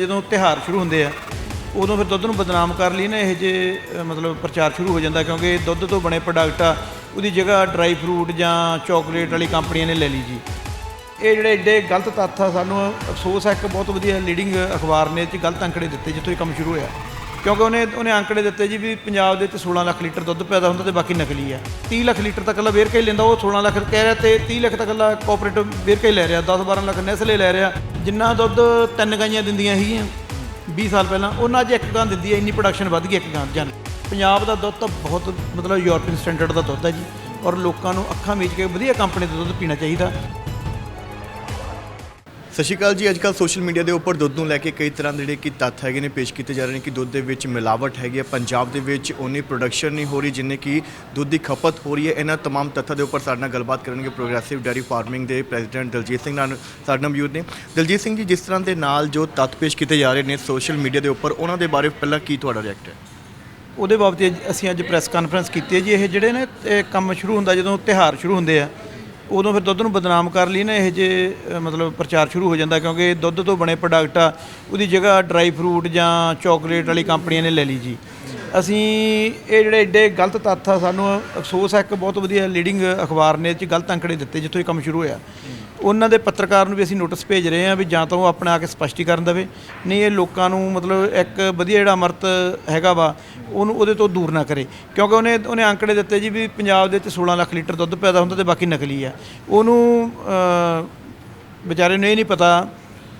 ਜਦੋਂ ਤਿਹਾਰ ਸ਼ੁਰੂ ਹੁੰਦੇ ਆ ਉਦੋਂ ਫਿਰ ਦੁੱਧ ਨੂੰ ਬਦਨਾਮ ਕਰ ਲਈ ਨਾ ਇਹ ਜੇ ਅ, ਮਤਲਬ ਪ੍ਰਚਾਰ ਸ਼ੁਰੂ ਹੋ ਜਾਂਦਾ ਕਿਉਂਕਿ ਦੁੱਧ ਤੋਂ ਬਣੇ ਪ੍ਰੋਡਕਟ ਆ ਉਹਦੀ ਜਗ੍ਹਾ ਡਰਾਈ ਫਰੂਟ ਜਾਂ ਚਾਕਲੇਟ ਵਾਲੀ ਕੰਪਨੀਆਂ ਨੇ ਲੈ ਲਈ ਜੀ। ਇਹ ਜਿਹੜੇ ਏਡੇ ਗਲਤ ਤੱਥ ਆ ਸਾਨੂੰ ਅਫਸੋਸ ਹੈ ਇੱਕ ਬਹੁਤ ਵਧੀਆ ਲੀਡਿੰਗ ਅਖਬਾਰ ਨੇ ਇਹ 'ਚ ਗਲਤ ਅੰਕੜੇ ਦਿੱਤੇ ਜਿੱਥੋਂ ਇਹ ਕੰਮ ਸ਼ੁਰੂ ਹੋਇਆ। ਕਿਉਂਕਿ ਉਹਨੇ ਉਹਨੇ ਅੰਕੜੇ ਦਿੱਤੇ ਜੀ ਵੀ ਪੰਜਾਬ ਦੇ ਵਿੱਚ 16 ਲੱਖ ਲੀਟਰ ਦੁੱਧ ਪੈਦਾ ਹੁੰਦਾ ਤੇ ਬਾਕੀ ਨਕਲੀ ਆ। 30 ਲੱਖ ਲੀਟਰ ਤੱਕ ਲਾ ਵੇਰਕਾ ਹੀ ਲੈਂਦਾ, ਉਹ 16 ਲੱਖ ਕਹਿ ਰਿਹਾ ਤੇ 30 ਲੱਖ ਤੱਕ ਲਾ ਕੋਆਪਰੇਟਿਵ ਵੇਰਕਾ ਹੀ ਲੈ ਰਿਹਾ 10 12 ਲੱਖ ਨੈਸਲੇ ਲੈ ਰਿਹਾ। ਜਿੰਨਾ ਦੁੱਧ ਤਿੰਨ ਗਾਈਆਂ ਦਿੰਦੀਆਂ ਸੀਗੀਆਂ 20 ਸਾਲ ਪਹਿਲਾਂ, ਉਹਨਾਂ 'ਚ ਇੱਕ ਗਾਂ ਦਿੰਦੀ ਹੈ ਇੰਨੀ ਪ੍ਰੋਡਕਸ਼ਨ ਵੱਧ ਗਈ ਇੱਕ ਗਾਂ ਜਨ ਪੰਜਾਬ ਦਾ ਦੁੱਧ ਤਾਂ ਬਹੁਤ ਮਤਲਬ ਯੂਰਪੀਅਨ ਸਟੈਂਡਰਡ ਦਾ ਦੁੱਧ ਹੈ ਜੀ। ਔਰ ਲੋਕਾਂ ਨੂੰ ਅੱਖਾਂ ਮੀਚ ਕੇ ਵਧੀਆ ਕੰਪਨੀ ਦਾ ਦੁੱਧ ਪੀਣਾ ਚਾਹੀਦਾ। ਸਤਿ ਸ਼੍ਰੀ ਅਕਾਲ ਜੀ ਅੱਜ ਕੱਲ੍ਹ ਸੋਸ਼ਲ ਮੀਡੀਆ ਦੇ ਉੱਪਰ ਦੁੱਧ ਨੂੰ ਲੈ ਕੇ ਕਈ ਤਰ੍ਹਾਂ ਦੇ ਜਿਹੜੇ ਕਿ ਤੱਥ ਹੈਗੇ ਨੇ ਪੇਸ਼ ਕੀਤੇ ਜਾ ਰਹੇ ਨੇ ਕਿ ਦੁੱਧ ਦੇ ਵਿੱਚ ਮਿਲਾਵਟ ਹੈਗੀ ਹੈ ਪੰਜਾਬ ਦੇ ਵਿੱਚ ਉਨੀ ਪ੍ਰੋਡਕਸ਼ਨ ਨਹੀਂ ਹੋ ਰਹੀ ਜਿੰਨੇ ਕਿ ਦੁੱਧ ਦੀ ਖਪਤ ਹੋ ਰਹੀ ਹੈ ਇਹਨਾਂ तमाम ਤੱਥਾਂ ਦੇ ਉੱਪਰ ਸਾਡੇ ਨਾਲ ਗੱਲਬਾਤ ਕਰਨਗੇ ਪ੍ਰੋਗਰੈਸਿਵ ਡੈਰੀ ਫਾਰਮਿੰਗ ਦੇ ਪ੍ਰੈਜ਼ੀਡੈਂਟ ਦਲਜੀਤ ਸਿੰਘ ਨਾਲ ਸਾਡੇ ਨਾਲ ਮੌਜੂਦ ਨੇ ਦਲਜੀਤ ਸਿੰਘ ਜੀ ਜਿਸ ਤਰ੍ਹਾਂ ਦੇ ਨਾਲ ਜੋ ਤੱਥ ਪੇਸ਼ ਕੀਤੇ ਜਾ ਰਹੇ ਨੇ ਸੋਸ਼ਲ ਮੀਡੀਆ ਦੇ ਉੱਪਰ ਉਹਨਾਂ ਦੇ ਬਾਰੇ ਪਹਿਲਾਂ ਕੀ ਤੁਹਾਡਾ ਰਿਐਕਟ ਹੈ ਉਹਦੇ ਬਾਬਤ ਅੱਜ- ਅਸੀਂ ਅੱਜ ਪ੍ਰੈਸ ਕਾਨਫਰੰਸ ਕੀਤੀ ਹੈ ਜੀ ਇਹ ਜਿਹੜੇ ਨੇ ਇਹ ਕੰਮ ਸ਼ੁਰੂ ਹੁੰਦਾ ਜਦੋਂ ਤਿਹਾਰ ਸ਼ੁਰੂ ਹੁੰਦੇ ਆ ਉਦੋਂ ਫਿਰ ਦੁੱਧ ਨੂੰ ਬਦਨਾਮ ਕਰ ਲਈ ਨਾ, ਇਹ ਜੇ ਮਤਲਬ ਪ੍ਰਚਾਰ ਸ਼ੁਰੂ ਹੋ ਜਾਂਦਾ ਕਿਉਂਕਿ ਦੁੱਧ ਤੋਂ ਬਣੇ ਪ੍ਰੋਡਕਟ ਆ, ਉਹਦੀ ਜਗ੍ਹਾ ਡਰਾਈ ਫਰੂਟ ਜਾਂ ਚਾਕਲੇਟ ਵਾਲੀ ਕੰਪਨੀਆਂ ਨੇ ਲੈ ਲਈ ਜੀ। ਅਸੀਂ ਇਹ ਜਿਹੜੇ ਐਡੇ ਗਲਤ ਤੱਥ ਆ, ਸਾਨੂੰ ਅਫਸੋਸ ਹੈ ਇੱਕ ਬਹੁਤ ਵਧੀਆ ਲੀਡਿੰਗ ਅਖਬਾਰ ਨੇ, ਇਹ 'ਚ ਗਲਤ ਅੰਕੜੇ ਦਿੱਤੇ ਜਿੱਥੋਂ ਇਹ ਕੰਮ ਸ਼ੁਰੂ ਹੋਇਆ। ਉਹਨਾਂ ਦੇ ਪੱਤਰਕਾਰ ਨੂੰ ਵੀ ਅਸੀਂ ਨੋਟਿਸ ਭੇਜ ਰਹੇ ਹਾਂ ਵੀ ਜਾਂ ਤਾਂ ਉਹ ਆਪਣਾ ਆ ਕੇ ਸਪਸ਼ਟੀਕਰਨ ਦੇਵੇ। ਨਹੀਂ, ਇਹ ਲੋਕਾਂ ਨੂੰ ਮਤਲਬ ਇੱਕ ਵਧੀਆ ਜਿਹੜਾ ਅਮਰਤ ਹੈਗਾ ਵਾ, ਉਹਨੂੰ ਉਹਦੇ ਤੋਂ ਦੂਰ ਨਾ ਕਰੇ। ਕਿਉਂਕਿ ਉਹਨੇ ਉਹਨੇ ਅੰਕੜੇ ਦਿੱਤੇ ਜੀ ਵੀ ਪੰਜਾਬ ਦੇ ਵਿੱਚ 16 ਲੱਖ ਲੀਟਰ ਦੁੱਧ ਪੈਦਾ ਹੁੰਦਾ ਤੇ ਬਾਕੀ ਨਕਲੀ ਆ। ਉਹਨੂੰ ਵਿਚਾਰੇ ਨੂੰ ਇਹ ਨਹੀਂ ਪਤਾ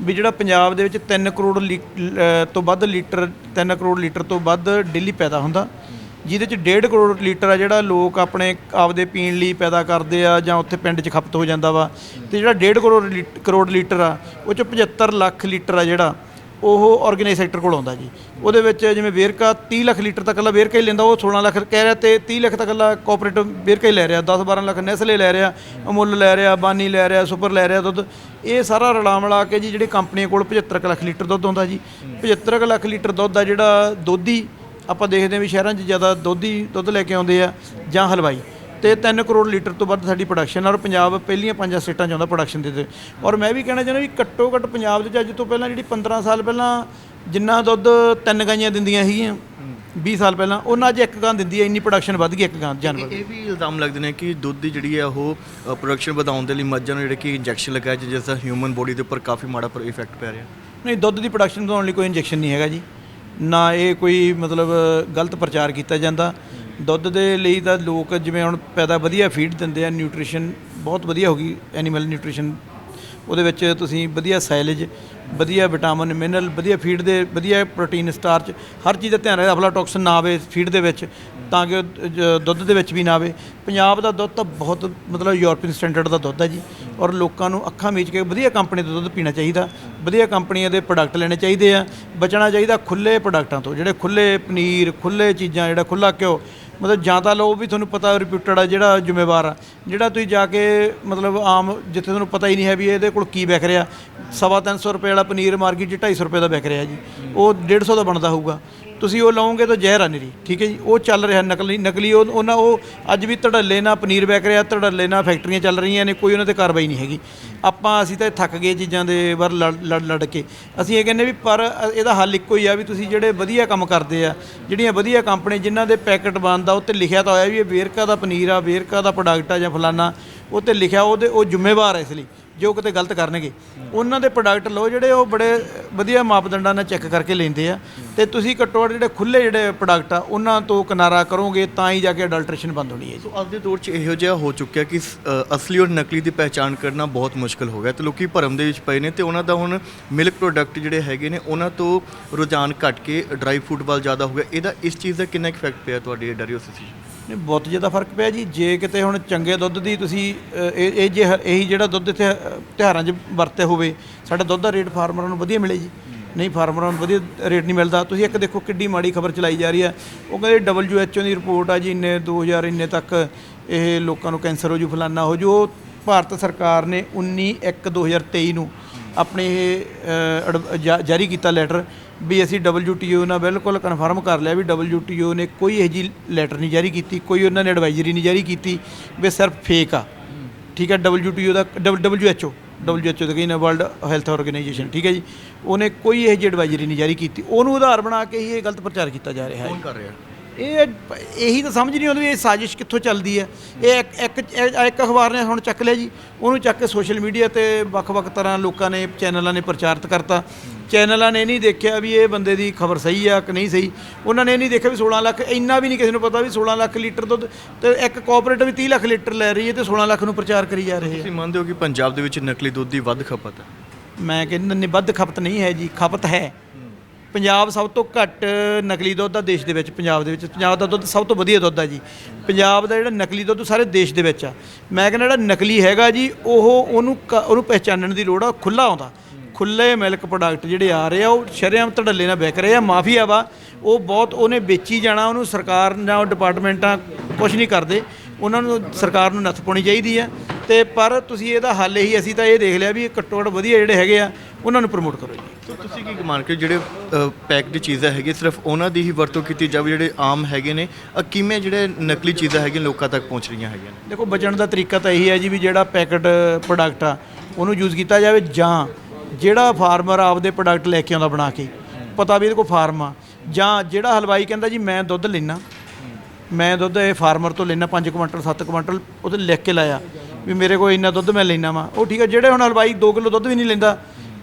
ਵੀ ਜਿਹੜਾ ਪੰਜਾਬ ਦੇ ਵਿੱਚ 3 ਕਰੋੜ ਲੀ- ਤੋਂ ਵੱਧ ਲੀਟਰ 3 ਕਰੋੜ ਲੀਟਰ ਤੋਂ ਵੱਧ ਡੇਲੀ ਪੈਦਾ ਹੁੰਦਾ। ਜਿਹਦੇ ਚ 1.5 ਕਰੋੜ ਲੀਟਰ ਆ ਜਿਹੜਾ ਲੋਕ ਆਪਣੇ ਆਪਦੇ ਪੀਣ ਲਈ ਪੈਦਾ ਕਰਦੇ ਆ ਜਾਂ ਉੱਥੇ ਪਿੰਡ 'ਚ ਖਪਤ ਹੋ ਜਾਂਦਾ ਵਾ। ਤੇ ਜਿਹੜਾ 1.5 ਕਰੋੜ ਲੀਟ- ਕਰੋੜ ਲੀਟਰ ਆ, ਉਹ ਚ 75 ਲੱਖ ਲੀਟਰ ਆ ਜਿਹੜਾ, ਉਹ ਆਰਗੇਨਾਈਜ਼ ਸੈਕਟਰ ਕੋਲ ਆਉਂਦਾ ਜੀ। ਉਹਦੇ ਵਿੱਚ ਜਿਵੇਂ ਵੇਰਕਾ 30 ਲੱਖ ਲੀਟਰ ਤੱਕ ਲਾ ਵੇਰਕਾ ਹੀ ਲੈਂਦਾ, ਉਹ 16 ਲੱਖ ਕਹਿ ਰਿਹਾ ਤੇ 30 ਲੱਖ ਤੱਕ ਲਾ ਕੋਆਪਰੇਟਿਵ ਵੇਰਕਾ ਹੀ ਲੈ ਰਿਹਾ 10 12 ਲੱਖ ਨੈਸਲੇ ਲੈ ਰਿਹਾ, ਅਮੁੱਲ ਲੈ ਰਿਹਾ, ਬਾਨੀ ਲੈ ਰਿਹਾ, ਸੁਪਰ ਲੈ ਰਿਹਾ ਦੁੱਧ। ਇਹ ਸਾਰਾ ਰਲਾ ਮਿਲਾ ਕੇ ਜੀ ਜਿਹੜੀ ਕੰਪਨੀਆਂ ਕੋਲ 75 ਕੁ ਲੱਖ ਲੀਟਰ ਦੁੱਧ ਆਉਂਦਾ ਜੀ। 75 ਕੁ ਲੱਖ ਲੀਟਰ ਦੁੱਧ ਆ ਜਿਹੜਾ ਦੋਧੀ ਆਪਾਂ ਦੇਖਦੇ ਹਾਂ ਵੀ ਸ਼ਹਿਰਾਂ 'ਚ ਜ਼ਿਆਦਾ ਦੋਧੀ ਦੁੱਧ ਲੈ ਕੇ ਆਉਂਦੇ ਆ ਜਾਂ ਹਲਵਾਈ। ਤੇ 3 ਕਰੋੜ ਲੀਟਰ ਤੋਂ ਵੱਧ ਸਾਡੀ ਪ੍ਰੋਡਕਸ਼ਨ ਔਰ ਪੰਜਾਬ ਪਹਿਲੀਆਂ ਪੰਜਾਂ ਸਟੇਟਾਂ 'ਚ ਆਉਂਦਾ ਪ੍ਰੋਡਕਸ਼ਨ ਦੇ ਤੇ। ਔਰ ਮੈਂ ਵੀ ਕਹਿਣਾ ਚਾਹੁੰਦਾ ਵੀ ਘੱਟੋ ਘੱਟ ਪੰਜਾਬ ਦੇ ਅੱਜ ਤੋਂ ਪਹਿਲਾਂ ਜਿਹੜੀ 15 ਸਾਲ ਪਹਿਲਾਂ ਜਿੰਨਾ ਦੁੱਧ ਤਿੰਨ ਗਾਈਆਂ ਦਿੰਦੀਆਂ ਸੀਗੀਆਂ 20 ਸਾਲ ਪਹਿਲਾਂ ਉਹਨਾਂ 'ਚ ਇੱਕ ਗਾਂ ਦਿੰਦੀ ਹੈ ਇੰਨੀ ਪ੍ਰੋਡਕਸ਼ਨ ਵੱਧ ਗਈ ਇੱਕ ਗਾਂ ਜਾਨਵਰ। ਇਹ ਵੀ ਇਲਜ਼ਾਮ ਲੱਗਦੇ ਨੇ ਕਿ ਦੁੱਧ ਦੀ ਜਿਹੜੀ ਹੈ ਉਹ ਪ੍ਰੋਡਕਸ਼ਨ ਵਧਾਉਣ ਦੇ ਲਈ ਮੱਝਾਂ ਨੂੰ ਜਿਹੜੇ ਕਿ ਇੰਜੈਕਸ਼ਨ ਲਗਾਇਆ ਜਿਸ ਦਾ ਹਿਊਮਨ ਬੋਡੀ ਦੇ ਉੱਪਰ ਕਾਫੀ ਮਾੜਾ ਪਰ ਇਫੈਕਟ ਪੈ ਰਿਹਾ। ਨਹੀਂ ਦੁੱਧ ਦੀ ਪ੍ਰੋਡਕਸ਼ਨ ਵਧਾਉਣ ਲਈ ਕੋਈ ਇੰਜੈਕਸ਼ਨ ਨਹੀਂ ਹੈਗਾ ਜੀ। ਨਾ ਇਹ ਕੋਈ ਮਤਲਬ ਗਲਤ ਪ੍ਰਚਾਰ ਕੀਤਾ ਜਾਂਦਾ। ਦੁੱਧ ਦੇ ਲਈ ਤਾਂ ਲੋਕ ਜਿਵੇਂ ਹੁਣ ਪੈਦਾ ਵਧੀਆ ਫੀਡ ਦਿੰਦੇ ਆ ਨਿਊਟ੍ਰੀਸ਼ਨ ਬਹੁਤ ਵਧੀਆ ਹੋ ਗਈ ਐਨੀਮਲ ਨਿਊਟ੍ਰੀਸ਼ਨ ਉਹਦੇ ਵਿੱਚ ਤੁਸੀਂ ਵਧੀਆ ਸਾਈਲੇਜ ਵਧੀਆ ਵਿਟਾਮਿਨ ਮਿਨਰਲ ਵਧੀਆ ਫੀਡ ਦੇ, ਵਧੀਆ ਪ੍ਰੋਟੀਨ ਸਟਾਰਚ ਹਰ ਚੀਜ਼ ਦਾ ਧਿਆਨ ਰੱਖਦਾ ਅਫਲਾਟੌਕਸਿਨ ਨਾ ਆਵੇ ਫੀਡ ਦੇ ਵਿੱਚ, ਤਾਂ ਕਿ ਉਹ, ਜ- ਦੁੱਧ ਦੇ ਵਿੱਚ ਵੀ ਨਾ ਆਵੇ। ਪੰਜਾਬ ਦਾ ਦੁੱਧ ਤਾਂ ਬਹੁਤ, ਮਤਲਬ ਯੂਰਪੀਅਨ ਸਟੈਂਡਰਡ ਦਾ ਦੁੱਧ ਹੈ ਜੀ। ਔਰ ਲੋਕਾਂ ਨੂੰ ਅੱਖਾਂ ਮੀਚ ਕੇ ਵਧੀਆ ਕੰਪਨੀ ਦਾ ਦੁੱਧ ਪੀਣਾ ਚਾਹੀਦਾ। ਵਧੀਆ ਕੰਪਨੀਆਂ ਦੇ ਪ੍ਰੋਡਕਟ ਲੈਣੇ ਚਾਹੀਦੇ ਆ। ਬਚਣਾ ਚਾਹੀਦਾ ਖੁੱਲੇ ਪ੍ਰੋਡਕਟਾਂ ਤੋਂ, ਜਿਹੜੇ ਖੁੱਲੇ ਪਨੀਰ ਖੁੱਲੇ ਚੀਜ਼ਾਂ, ਜਿਹੜਾ ਖੁੱਲਾ ਘਿਓ। ਮਤਲਬ ਜਾਂ ਤਾਂ ਲਓ ਵੀ ਤੁਹਾਨੂੰ ਪਤਾ ਰਿਪਿਊਟਡ ਆ ਜਿਹੜਾ ਜ਼ਿੰਮੇਵਾਰ ਆ। ਜਿਹੜਾ ਤੁਸੀਂ ਜਾ ਕੇ ਮਤਲਬ ਆਮ ਜਿੱਥੇ ਤੁਹਾਨੂੰ ਪਤਾ ਹੀ ਨਹੀਂ ਹੈ ਵੀ ਇਹਦੇ ਕੋਲ ਕੀ ਵਿਕ ਰਿਹਾ। ਸਵਾ ਤਿੰਨ ਸੌ ਰੁਪਏ ਵਾਲਾ ਪਨੀਰ ਮਾਰਕੀਟ 'ਚ 250 ਰੁਪਏ ਦਾ ਵਿਕ ਰਿਹਾ ਜੀ। ਉਹ 150 ਦਾ ਬਣਦਾ ਹੋਊਗਾ। ਤੁਸੀਂ ਉਹ ਲਓਗੇ ਤਾਂ ਜ਼ਹਿਰ ਆ ਨਿਰੀ, ਠੀਕ ਹੈ ਜੀ? ਉਹ ਚੱਲ ਰਿਹਾ ਨਕਲੀ ਨਕਲੀ ਉਹ ਉਹਨਾਂ ਉਹ ਅੱਜ ਵੀ ਧੜੱਲੇ ਨਾਲ ਪਨੀਰ ਵਿਕ ਰਿਹਾ, ਧੜੱਲੇ ਨਾਲ ਫੈਕਟਰੀਆਂ ਚੱਲ ਰਹੀਆਂ ਨੇ, ਕੋਈ ਉਹਨਾਂ ਤੇ ਕਾਰਵਾਈ ਨਹੀਂ ਹੈਗੀ। ਆਪਾਂ ਅਸੀਂ ਤਾਂ ਥੱਕ ਗਏ ਚੀਜ਼ਾਂ ਦੇ ਵਰ ਲੜ ਲੜ ਲੜ ਕੇ। ਅਸੀਂ ਇਹ ਕਹਿੰਦੇ ਵੀ ਪਰ ਇਹਦਾ ਹੱਲ ਇੱਕੋ ਹੀ ਆ ਵੀ ਤੁਸੀਂ ਜਿਹੜੇ ਵਧੀਆ ਕੰਮ ਕਰਦੇ ਆ, ਜਿਹੜੀਆਂ ਵਧੀਆ ਕੰਪਨੀ ਜਿਨ੍ਹਾਂ ਦੇ ਪੈਕਟ ਬਣਦਾ ਉੱਤੇ ਲਿਖਿਆ ਤਾਂ ਹੋਇਆ ਵੀ ਇਹ ਵੇਰਕਾ ਦਾ ਪਨੀਰ ਆ, ਵੇਰਕਾ ਦਾ ਪ੍ਰੋਡਕਟ ਆ ਜਾਂ ਫਲਾਨਾ, ਉਹ ਤੇ ਲਿਖਿਆ ਉਹਦੇ ਉਹ ਜ਼ਿੰਮੇਵਾਰ ਹੈ ਇਸ ਲਈ। ਜੋ ਕਿਤੇ ਗਲਤ ਕਰਨਗੇ। ਉਹਨਾਂ ਦੇ ਪ੍ਰੋਡਕਟ ਲਓ, ਜਿਹੜੇ ਉਹ ਬੜੇ ਵਧੀਆ ਮਾਪਦੰਡਾਂ ਨਾਲ ਚੈੱਕ ਕਰਕੇ ਲੈਂਦੇ ਆ। ਤੇ ਤੁਸੀਂ ਘੱਟੋ ਘੱਟ ਜਿਹੜੇ ਖੁੱਲੇ ਜਿਹੜੇ ਪ੍ਰੋਡਕਟ ਆ, ਉਹਨਾਂ ਤੋਂ ਕਿਨਾਰਾ ਕਰੋਗੇ, ਤਾਂ ਹੀ ਜਾ ਕੇ ਅਡਲਟ੍ਰੇਸ਼ਨ ਬੰਦ ਹੋਣੀ ਹੈ ਜੀ। ਸੋ ਅੱਜ ਦੇ ਦੌਰ 'ਚ ਇਹੋ ਜਿਹਾ ਹੋ ਚੁੱਕਿਆ ਕਿ ਅਸਲੀ ਔਰ ਨਕਲੀ ਦੀ ਪਹਿਚਾਣ ਕਰਨਾ ਬਹੁਤ ਮੁਸ਼ਕਲ ਹੋ ਗਿਆ ਤੇ ਲੋਕੀ ਭਰਮ ਦੇ ਵਿੱਚ ਪਏ ਨੇ ਤੇ ਉਹਨਾਂ ਦਾ ਹੁਣ ਮਿਲਕ ਪ੍ਰੋਡਕਟ ਜਿਹੜੇ ਹੈਗੇ ਨੇ, ਉਹਨਾਂ ਤੋਂ ਰੁਝਾਨ ਘਟ ਕੇ ਡਰਾਈ ਫਰੂਟ ਵੱਲ ਜ਼ਿਆਦਾ ਹੋ ਗਿਆ। ਇਹਦਾ ਇਸ ਚੀਜ਼ ਦਾ ਕਿੰਨਾ ਇਫੈਕਟ ਪਿਆ ਤੁਹਾਡੀ ਡੈਰੀ ਨਹੀਂ ਬਹੁਤ ਜ਼ਿਆਦਾ ਫ਼ਰਕ ਪਿਆ ਜੀ। ਜੇ ਕਿਤੇ ਹੁਣ ਚੰਗੇ ਦੁੱਧ ਦੀ ਤੁਸੀਂ ਇਹ ਇਹ ਜੇ ਇਹੀ ਜਿਹੜਾ ਦੁੱਧ ਇੱਥੇ ਅ, ਤਿਉਹਾਰਾਂ 'ਚ ਵਰਤੇ ਹੋਵੇ ਸਾਡਾ ਦੁੱਧ ਦਾ ਰੇਟ ਫਾਰਮਰਾਂ ਨੂੰ ਵਧੀਆ ਮਿਲੇ ਜੀ। ਨਹੀਂ ਫਾਰਮਰਾਂ ਨੂੰ ਵਧੀਆ ਰੇਟ ਨਹੀਂ ਮਿਲਦਾ। ਤੁਸੀਂ ਇੱਕ ਦੇਖੋ ਕਿੱਡੀ ਮਾੜੀ ਖਬਰ ਚਲਾਈ ਜਾ ਰਹੀ ਹੈ। ਉਹ ਕਹਿੰਦੇ WHO ਦੀ ਰਿਪੋਰਟ ਆ ਜੀ ਇੰਨੇ 2000 ਇੰਨੇ ਤੱਕ ਇਹ ਲੋਕਾਂ ਨੂੰ ਕੈਂਸਰ ਹੋ ਜੂ ਫਲਾਨਾ ਹੋ ਜੂ। ਉਹ ਭਾਰਤ ਸਰਕਾਰ ਨੇ 19 1 2023 ਨੂੰ ਆਪਣੇ ਇਹ ਅ, ਜਾਰੀ ਕੀਤਾ ਲੈਟਰ ਵੀ ਅਸੀਂ WTO ਨਾਲ ਬਿਲਕੁਲ ਕਨਫਰਮ ਕਰ ਲਿਆ ਵੀ WTO ਨੇ ਕੋਈ ਇਹੋ ਜੀ ਲੈਟਰ ਨਹੀਂ ਜਾਰੀ ਕੀਤੀ ਕੋਈ ਉਹਨਾਂ ਨੇ ਐਡਵਾਈਜ਼ਰੀ ਨਹੀਂ ਜਾਰੀ ਕੀਤੀ ਵੀ ਸਿਰਫ ਫੇਕ ਆ। ਠੀਕ ਹੈ WTO ਦਾ WHO WHO ਦੀ ਨਾ ਵਰਲਡ ਹੈਲਥ ਆਰਗੇਨਾਈਜੇਸ਼ਨ ਠੀਕ ਹੈ ਜੀ। ਉਹਨੇ ਕੋਈ ਇਹ ਜਿਹੀ ਐਡਵਾਈਜ਼ਰੀ ਨਹੀਂ ਜਾਰੀ ਕੀਤੀ। ਉਹਨੂੰ ਆਧਾਰ ਬਣਾ ਕੇ ਹੀ ਇਹ ਗਲਤ ਪ੍ਰਚਾਰ ਕੀਤਾ ਜਾ ਰਿਹਾ ਹੈ। ਕੌਣ ਕਰ ਰਿਹਾ? ਇਹ ਇਹੀ ਤਾਂ ਸਮਝ ਨਹੀਂ ਆਉਂਦੀ ਵੀ ਇਹ ਸਾਜ਼ਿਸ਼ ਕਿੱਥੋਂ ਚੱਲਦੀ ਹੈ। ਇਹ ਇੱਕ ਇੱਕ ਅਖਬਾਰ ਨੇ ਹੁਣ ਚੱਕ ਲਿਆ ਜੀ। ਉਹਨੂੰ ਚੱਕ ਕੇ ਸੋਸ਼ਲ ਮੀਡੀਆ ਤੇ ਵੱਖ-ਵੱਖ ਤਰ੍ਹਾਂ ਲੋਕਾਂ ਨੇ ਚੈਨਲਾਂ ਨੇ ਪ੍ਰਚਾਰਿਤ ਕਰਤਾ। ਚੈਨਲਾਂ ਨੇ ਨਹੀਂ ਦੇਖਿਆ ਵੀ ਇਹ ਬੰਦੇ ਦੀ ਖਬਰ ਸਹੀ ਆ ਕਿ ਨਹੀਂ ਸਹੀ। ਉਹਨਾਂ ਨੇ ਨਹੀਂ ਦੇਖਿਆ ਵੀ 16 ਲੱਖ ਇੰਨਾ ਵੀ ਨਹੀਂ ਕਿਸੇ ਨੂੰ ਪਤਾ ਵੀ 16 ਲੱਖ ਲੀਟਰ ਦੁੱਧ ਤੇ ਇੱਕ ਕੋਆਪਰੇਟਿਵ 30 ਲੱਖ ਲੀਟਰ ਲੈ ਰਹੀ ਹੈ ਤੇ 16 ਲੱਖ ਨੂੰ ਪ੍ਰਚਾਰ ਕਰੀ ਜਾ ਰਹੇ ਆ ਤੁਸੀਂ ਮੰਨਦੇ ਹੋ ਕਿ ਪੰਜਾਬ ਦੇ ਵਿੱਚ ਨਕਲੀ ਦੁੱਧ ਦੀ ਵੱਧ ਖਪਤ ਹੈ? ਮੈਂ ਕਹਿੰਦਾ ਨਹੀਂ ਵੱਧ ਖਪਤ ਨਹੀਂ ਹੈ ਜੀ ਖਪਤ ਹੈ। ਪੰਜਾਬ ਸਭ ਤੋਂ ਘੱਟ ਨਕਲੀ ਦੁੱਧ ਆ ਦੇਸ਼ ਦੇ ਵਿੱਚ ਪੰਜਾਬ ਦੇ ਵਿੱਚ। ਪੰਜਾਬ ਦਾ ਦੁੱਧ ਸਭ ਤੋਂ ਵਧੀਆ ਦੁੱਧ ਆ ਜੀ। ਪੰਜਾਬ ਦਾ ਜਿਹੜਾ ਨਕਲੀ ਦੁੱਧ ਸਾਰੇ ਦੇਸ਼ ਦੇ ਵਿੱਚ ਆ। ਮੈਂ ਕਹਿੰਦਾ ਜਿਹੜਾ ਨਕਲੀ ਹੈਗਾ ਜੀ ਉਹ ਉਹਨੂੰ ਉਹਨੂੰ ਪਹਿਚਾਨਣ ਦੀ ਲੋੜ ਆ ਖੁੱਲਾ ਆਉਂਦਾ। ਖੁੱਲੇ ਮਿਲਕ ਪ੍ਰੋਡਕਟ ਜਿਹੜੇ ਆ ਰਹੇ ਆ ਉਹ ਸ਼ਰੇਆਮ ਧੜੱਲੇ ਨਾਲ ਵਿਕ ਰਹੇ ਆ ਮਾਫੀਆ ਵਾ। ਉਹ ਬਹੁਤ ਉਹਨੇ ਵੇਚੀ ਜਾਣਾ ਉਹਨੂੰ ਸਰਕਾਰ ਜਾਂ ਡਿਪਾਰਟਮੈਂਟਾਂ ਕੁਝ ਨਹੀਂ ਕਰਦੇ। ਉਹਨਾਂ ਨੂੰ ਸਰਕਾਰ ਨੂੰ ਨੱਥ ਪਾਉਣੀ ਚਾਹੀਦੀ ਆ। ਤੇ ਪਰ ਤੁਸੀਂ ਇਹਦਾ ਹੱਲ ਇਹੀ ਅਸੀਂ ਤਾਂ ਇਹ ਦੇਖ ਲਿਆ ਵੀ ਘੱਟੋ ਘੱਟ ਵਧੀਆ ਜਿਹੜੇ ਹੈਗੇ ਆ ਉਹਨਾਂ ਨੂੰ ਪ੍ਰਮੋਟ ਕਰੋ ਜੀ। ਤੁਸੀਂ ਕੀ ਮੰਨ ਕੇ ਜਿਹੜੇ ਪੈਕਡ ਚੀਜ਼ਾਂ ਹੈਗੀਆਂ ਸਿਰਫ ਉਹਨਾਂ ਦੀ ਹੀ ਵਰਤੋਂ ਕੀਤੀ ਜਾਵੇ ਜਿਹੜੇ ਆਮ ਹੈਗੇ ਨੇ ਕਿਵੇਂ ਜਿਹੜੇ ਨਕਲੀ ਚੀਜ਼ਾਂ ਹੈਗੀਆਂ ਲੋਕਾਂ ਤੱਕ ਪਹੁੰਚ ਰਹੀਆਂ ਹੈਗੀਆਂ ਦੇਖੋ ਬਚਣ ਦਾ ਤਰੀਕਾ ਤਾਂ ਇਹੀ ਹੈ ਜੀ ਵੀ ਜਿਹੜਾ ਪੈਕਟ ਪ੍ਰੋਡਕਟ ਆ ਉਹਨੂੰ ਯੂਜ਼ ਕੀਤਾ ਜਾਵੇ ਜਾਂ ਜਿਹੜਾ ਫਾਰਮਰ ਆਪਦੇ ਪ੍ਰੋਡਕਟ ਲੈ ਕੇ ਆਉਂਦਾ ਬਣਾ ਕੇ, ਪਤਾ ਵੀ ਇਹਦੇ ਕੋਲ ਫਾਰਮ ਆ। ਜਾਂ ਜਿਹੜਾ ਹਲਵਾਈ ਕਹਿੰਦਾ ਜੀ, ਮੈਂ ਦੁੱਧ ਲੈਣਾ ਮੈਂ ਦੁੱਧ ਇਹ ਫਾਰਮਰ ਤੋਂ ਲੈਣਾ 5 ਕੁਇੰਟਲ 7 ਕੁਇੰਟਲ ਉਹਦੇ ਲਿਖ ਕੇ ਲਾਇਆ ਵੀ ਮੇਰੇ ਕੋਲ ਇੰਨਾ ਦੁੱਧ ਮੈਂ ਲੈਣਾ ਵਾ। ਉਹ ਠੀਕ ਆ, ਜਿਹੜੇ ਹੁਣ ਹਲਵਾਈ 2 ਕਿਲੋ ਦੁੱਧ ਵੀ ਨਹੀਂ ਲੈਂਦਾ,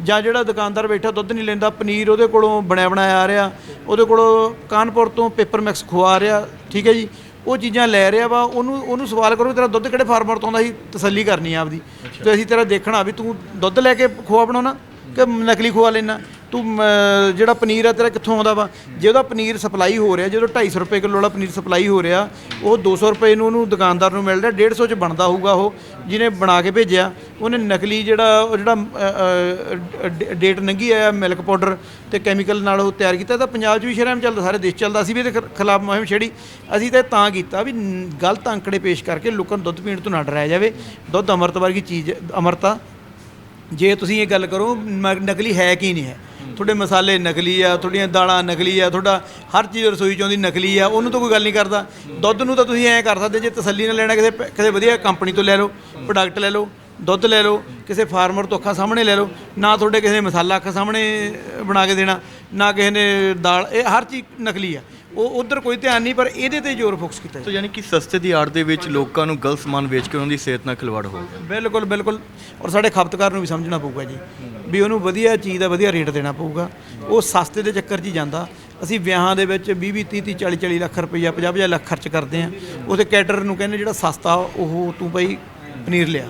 ਜਾਂ ਜਿਹੜਾ ਦੁਕਾਨਦਾਰ ਬੈਠਾ ਦੁੱਧ ਨਹੀਂ ਲੈਂਦਾ, ਪਨੀਰ ਉਹਦੇ ਕੋਲੋਂ ਬਣਿਆ ਬਣਾਇਆ ਆ ਰਿਹਾ, ਉਹਦੇ ਕੋਲੋਂ ਕਾਨਪੁਰ ਤੋਂ ਪੇਪਰ ਮਿਕਸ ਖਵਾ ਰਿਹਾ, ਠੀਕ ਹੈ ਜੀ। ਉਹ ਚੀਜ਼ਾਂ ਲੈ ਰਿਹਾ ਵਾ, ਉਹਨੂੰ ਉਹਨੂੰ ਸਵਾਲ ਕਰੋ ਤੇਰਾ ਦੁੱਧ ਕਿਹੜੇ ਫਾਰਮਰ ਤੋਂ ਆਉਂਦਾ ਸੀ, ਤਸੱਲੀ ਕਰਨੀ ਆ ਆਪਦੀ। ਤੇ ਅਸੀਂ ਤੇਰਾ ਦੇਖਣਾ ਵੀ ਤੂੰ ਦੁੱਧ ਲੈ ਕੇ ਖੋਆ ਬਣਾਉਣਾ ਕਿ ਨਕਲੀ ਖੋਆ ਲੈਣਾ। ਤੂੰ ਮ, ਜਿਹੜਾ ਪਨੀਰ ਆ ਤੇਰਾ ਕਿੱਥੋਂ ਆਉਂਦਾ ਵਾ? ਜੇ ਉਹਦਾ ਪਨੀਰ ਸਪਲਾਈ ਹੋ ਰਿਹਾ ਜਦੋਂ 250 ਰੁਪਏ ਕਿਲੋ ਵਾਲਾ ਪਨੀਰ ਸਪਲਾਈ ਹੋ ਰਿਹਾ ਉਹ 200 ਰੁਪਏ ਨੂੰ ਉਹਨੂੰ ਦੁਕਾਨਦਾਰ ਨੂੰ ਮਿਲ ਰਿਹਾ 150 ਚ ਬਣਦਾ ਹੋਊਗਾ ਉਹ ਜਿਹਨੇ ਬਣਾ ਕੇ ਭੇਜਿਆ। ਉਹਨੇ ਨਕਲੀ ਜਿਹੜਾ ਉਹ ਜਿਹੜਾ ਡੇਟ ਨੰਗੀ ਆਇਆ ਮਿਲਕ ਪਾਊਡਰ ਤੇ ਕੈਮੀਕਲ ਨਾਲ ਉਹ ਤਿਆਰ ਕੀਤਾ ਤਾਂ ਪੰਜਾਬ 'ਚ ਵੀ ਸ਼ਰਮ ਚੱਲਦਾ ਸਾਰੇ ਦੇਸ਼ ਚੱਲਦਾ ਅਸੀਂ ਵੀ ਇਹਦੇ ਖਿਲਾਫ ਮੁਹਿੰਮ ਛੇੜੀ। ਅਸੀਂ ਤਾਂ ਇਹ ਤਾਂ ਕੀਤਾ ਵੀ ਗਲਤ ਅੰਕੜੇ ਪੇਸ਼ ਕਰਕੇ ਲੋਕਾਂ ਨੂੰ ਦੁੱਧ ਪੀਣ ਤੋਂ ਨਾ ਡਰਾਇਆ ਜਾਵੇ। ਦੁੱਧ ਅੰਮ੍ਰਿਤ ਵਰਗੀ ਚੀਜ਼ ਅੰਮ੍ਰਿਤਾ ਜੇ ਤੁਸੀਂ ਇਹ ਗੱਲ ਕਰੋ, ਮ- ਨਕਲੀ ਹੈ ਕੀ ਨਹੀਂ ਹੈ? ਤੁਹਾਡੇ ਮਸਾਲੇ ਨਕਲੀ ਆ, ਤੁਹਾਡੀਆਂ ਦਾਲਾਂ ਨਕਲੀ ਆ, ਤੁਹਾਡਾ ਹਰ ਚੀਜ਼ ਰਸੋਈ ਚੋਂ ਦੀ ਨਕਲੀ ਆ, ਉਹਨੂੰ ਤਾਂ ਕੋਈ ਗੱਲ ਨਹੀਂ ਕਰਦਾ। ਦੁੱਧ ਨੂੰ ਤਾਂ ਤੁਸੀਂ ਐਂ ਕਰ ਸਕਦੇ, ਜੇ ਤਸੱਲੀ ਨਾਲ ਲੈਣਾ, ਕਿਸੇ ਕਿਸੇ ਵਧੀਆ ਕੰਪਨੀ ਤੋਂ ਲੈ ਲਓ ਪ੍ਰੋਡਕਟ ਲੈ ਲਓ, ਦੁੱਧ ਲੈ ਲਓ, ਕਿਸੇ ਫਾਰਮਰ ਤੋਂ ਅੱਖਾਂ ਸਾਹਮਣੇ ਲੈ ਲਓ, ਨਾ ਤੁਹਾਡੇ ਕਿਸੇ ਨੇ ਮਸਾਲਾ ਅੱਖਾਂ ਸਾਹਮਣੇ ਬਣਾ ਕੇ ਦੇਣਾ, ਨਾ ਕਿਸੇ ਨੇ ਦਾਲ, ਇਹ ਹਰ ਚੀਜ਼ ਨਕਲੀ ਆ। ਉਹ ਉਧਰ ਕੋਈ ਧਿਆਨ ਨਹੀਂ ਪਰ ਇਹਦੇ ਤੇ ਜ਼ੋਰ ਫੋਕਸ ਕੀਤਾ ਸੋ ਯਾਨੀ ਕਿ ਸਸਤੇ ਦੀ ਆੜ ਦੇ ਵਿੱਚ ਲੋਕਾਂ ਨੂੰ ਗਲਤ ਸਮਾਨ ਵੇਚ ਕੇ ਉਹਨਾਂ ਦੀ ਸਿਹਤ ਨਾਲ ਖਿਲਵਾੜ ਹੋ ਗਿਆ। ਬਿਲਕੁਲ ਬਿਲਕੁਲ। ਔਰ ਸਾਡੇ ਖਪਤਕਾਰ ਨੂੰ ਵੀ ਸਮਝਣਾ ਪਊਗਾ ਜੀ ਵੀ ਉਹਨੂੰ ਵਧੀਆ ਚੀਜ਼ ਦਾ ਵਧੀਆ ਰੇਟ ਦੇਣਾ ਪਊਗਾ। ਉਹ ਸਸਤੇ ਦੇ ਚੱਕਰ 'ਚ ਹੀ ਜਾਂਦਾ। ਅਸੀਂ ਵਿਆਹਾਂ ਦੇ ਵਿੱਚ 20 20 30 30 40 40 ਲੱਖ ਰੁਪਈਆ 50 50 ਲੱਖ ਖਰਚ ਕਰਦੇ ਆ ਉਹਦੇ ਕੈਟਰ ਨੂੰ ਕਹਿੰਦੇ ਜਿਹੜਾ ਸਸਤਾ ਉਹ ਤੂੰ ਬਈ ਪਨੀਰ ਲਿਆ।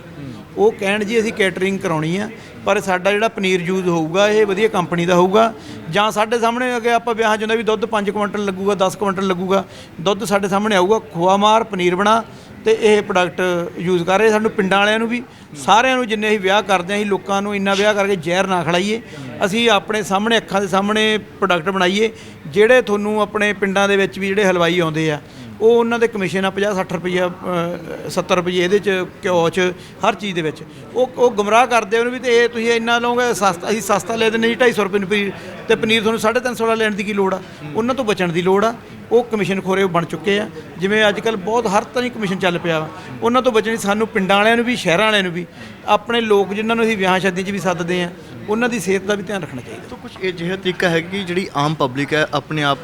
ਉਹ ਕਹਿਣ ਜੀ ਅਸੀਂ ਕੈਟਰਿੰਗ ਕਰਾਉਣੀ ਆ ਪਰ ਸਾਡਾ ਜਿਹੜਾ ਪਨੀਰ ਯੂਜ਼ ਹੋਊਗਾ ਇਹ ਵਧੀਆ ਕੰਪਨੀ ਦਾ ਹੋਊਗਾ। ਜਾਂ ਸਾਡੇ ਸਾਹਮਣੇ ਅਗੇ ਆਪਾਂ ਵਿਆਹ 'ਚ ਹੁੰਦਾ ਵੀ ਦੁੱਧ 5 ਕੁਇੰਟਲ ਲੱਗੂਗਾ 10 ਕੁਇੰਟਲ ਲੱਗੂਗਾ, ਦੁੱਧ ਸਾਡੇ ਸਾਹਮਣੇ ਆਊਗਾ, ਖੋਆ ਮਾਰ, ਪਨੀਰ ਬਣਾ ਤੇ ਇਹ ਪ੍ਰੋਡਕਟ ਯੂਜ਼ ਕਰ ਰਹੇ ਸਾਨੂੰ ਪਿੰਡਾਂ ਵਾਲਿਆਂ ਨੂੰ ਵੀ। ਸਾਰਿਆਂ ਨੂੰ ਜਿੰਨੇ ਅਸੀਂ ਵਿਆਹ ਕਰਦੇ ਹਾਂ ਅਸੀਂ ਲੋਕਾਂ ਨੂੰ ਇੰਨਾ ਵਿਆਹ ਕਰਕੇ ਜ਼ਹਿਰ ਨਾ ਖਿਲਾਈਏ। ਅਸੀਂ ਆਪਣੇ ਸਾਹਮਣੇ ਅੱਖਾਂ ਦੇ ਸਾਹਮਣੇ ਪ੍ਰੋਡਕਟ ਬਣਾਈਏ, ਜਿਹੜੇ ਤੁਹਾਨੂੰ ਆਪਣੇ ਪਿੰਡਾਂ ਦੇ ਵਿੱਚ ਵੀ ਜਿਹੜੇ ਹਲਵਾਈ ਆਉਂਦੇ ਆ ਉਹ ਉਹਨਾਂ ਦੇ ਕਮਿਸ਼ਨ ਆ 50 60 ਰੁਪਈਆ ਅ, 70 ਰੁਪਈਏ ਇਹਦੇ ਚ ਘਿਓ ਚ ਹਰ ਚੀਜ਼ ਦੇ ਵਿੱਚ। ਉਹ ਉਹ ਗੁੰਮਰਾਹ ਕਰਦੇ ਉਹਨੂੰ ਵੀ ਤੇ ਇਹ ਤੁਸੀਂ ਇੰਨਾ ਲਓਗੇ ਸਸਤਾ ਅਸੀਂ ਸਸਤਾ ਲੈ ਦਿੰਦੇ ਜੀ 250 ਰੁਪਏ ਨੂੰ ਪਨੀਰ ਤੇ ਪਨੀਰ ਤੁਹਾਨੂੰ 350 ਵਾਲਾ ਲੈਣ ਦੀ ਕੀ ਲੋੜ ਆ? ਉਹਨਾਂ ਤੋਂ ਬਚਣ ਦੀ ਲੋੜ ਆ। ਉਹ ਕਮਿਸ਼ਨ ਖੋਰੇ ਬਣ ਚੁੱਕੇ ਆ। ਜਿਵੇਂ ਅੱਜ ਕੱਲ ਬਹੁਤ ਹਰ ਤਰ੍ਹਾਂ ਦੀ ਕਮਿਸ਼ਨ ਚੱਲ ਪਿਆ ਵਾ। ਉਹਨਾਂ ਤੋਂ ਬਚਣ ਸਾਨੂੰ ਪਿੰਡਾਂ ਵਾਲਿਆਂ ਨੂੰ ਵੀ ਸ਼ਹਿਰਾਂ ਵਾਲਿਆਂ ਨੂੰ ਵੀ ਆਪਣੇ ਲੋਕ ਜਿਨ੍ਹਾਂ ਨੂੰ ਅਸੀਂ ਵਿਆਹ ਸ਼ਾਦੀਆਂ 'ਚ ਵੀ ਸੱਦਦੇ ਆ ਉਹਨਾਂ ਦੀ ਸਿਹਤ ਦਾ ਵੀ ਧਿਆਨ ਰੱਖਣਾ ਚਾਹੀਦਾ। ਸੋ ਕੁਝ ਇਹ ਜਿਹਾ ਤਰੀਕਾ ਹੈ ਕਿ ਜਿਹੜੀ ਆਮ ਪਬਲਿਕ ਹੈ ਆਪਣੇ ਆਪ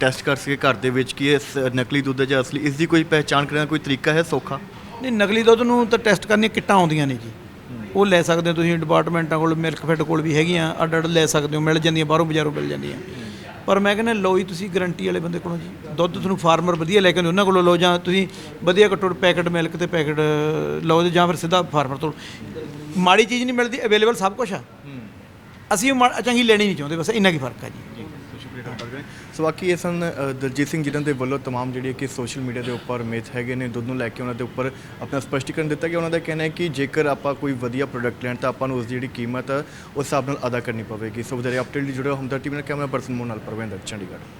ਟੈਸਟ ਕਰ ਸਕੇ ਘਰ ਦੇ ਵਿੱਚ ਕਿ ਇਹ ਸ- ਨਕਲੀ ਦੁੱਧ ਹੈ ਜਾਂ ਅਸਲੀ। ਇਸ ਦੀ ਕੋਈ ਪਹਿਚਾਣ ਕਰਨ ਦਾ ਕੋਈ ਤਰੀਕਾ ਹੈ ਸੌਖਾ? ਨਹੀਂ ਨਕਲੀ ਦੁੱਧ ਨੂੰ ਤਾਂ ਟੈਸਟ ਕਰਨੀਆਂ ਕਿੱਟਾਂ ਆਉਂਦੀਆਂ ਨੇ ਜੀ। ਉਹ ਲੈ ਸਕਦੇ ਹੋ ਤੁਸੀਂ ਡਿਪਾਰਟਮੈਂਟਾਂ ਕੋਲ ਮਿਲਕ ਫੈਡ ਕੋਲ ਵੀ ਹੈਗੀਆਂ ਅੱਡ ਅੱਡ ਲੈ ਸਕਦੇ ਹੋ ਮਿਲ ਜਾਂਦੀਆਂ ਬਾਹਰੋਂ ਬਾਜ਼ਾਰੋਂ ਮਿਲ ਜਾਂਦੀਆਂ। ਪਰ ਮੈਂ ਕਹਿੰਦਾ ਲਓ ਹੀ ਤੁਸੀਂ ਗਰੰਟੀ ਵਾਲੇ ਬੰਦੇ ਕੋਲੋਂ ਜੀ ਦੁੱਧ ਤੁਹਾਨੂੰ ਫਾਰਮਰ ਵਧੀਆ ਲੈ ਕੇ ਆਉਂਦੇ ਉਹਨਾਂ ਕੋਲੋਂ ਲਓ ਜਾਂ ਤੁਸੀਂ ਵਧੀਆ ਘੱਟੋ ਪੈਕਟ ਮਿਲਕ ਤੇ ਪੈਕਟ ਲਓ ਤੇ ਜਾਂ ਫਿਰ ਸਿੱਧਾ ਫਾਰਮਰ ਤੋਂ। ਮਾੜੀ ਚੀਜ਼ ਨਹੀਂ ਮਿਲਦੀ ਅਵੇਲੇਬਲ ਸਭ ਕੁਝ ਆ। ਅਸੀਂ ਉਹ ਮਾ- ਚੰਗੀ ਲੈਣੀ ਨਹੀਂ ਚਾਹੁੰਦੇ ਬਸ ਇੰਨਾ ਕੀ ਫ਼ਰਕ ਆ ਜੀ। ਸੋ ਬਾਕੀ ਇਹ ਸਨ ਅ, ਦਲਜੀਤ ਸਿੰਘ ਜਿਨ੍ਹਾਂ ਦੇ ਵੱਲੋਂ ਤਮਾਮ ਜਿਹੜੇ ਕਿ ਸੋਸ਼ਲ ਮੀਡੀਆ ਦੇ ਉੱਪਰ ਮਿਥ ਹੈਗੇ ਨੇ ਦੁੱਧ ਨੂੰ ਲੈ ਕੇ ਉਹਨਾਂ ਦੇ ਉੱਪਰ ਆਪਣਾ ਸਪਸ਼ਟੀਕਰਨ ਦਿੱਤਾ ਕਿ ਉਹਨਾਂ ਦਾ ਕਹਿਣਾ ਹੈ ਕਿ ਜੇਕਰ ਆਪਾਂ ਕੋਈ ਵਧੀਆ ਪ੍ਰੋਡਕਟ ਲੈਣ ਤਾਂ ਆਪਾਂ ਨੂੰ ਉਸ ਦੀ ਜਿਹੜੀ ਕੀਮਤ ਹੈ ਉਸ ਹਿਸਾਬ ਨਾਲ ਅਦਾ ਕਰਨੀ ਪਵੇਗੀ। ਸੋ ਵਧੇਰੇ ਅਪਡੇਟ ਲਈ ਜੁੜਿਓ ਹਮਦਰ ਟੀਵੀ ਨਾਲ ਕੈਮਰਾ ਪਰਸਨ ਮੋਨ ਨਾਲ ਪ੍ਰਵਿੰਦਰ ਚੰਡੀਗੜ੍ਹ।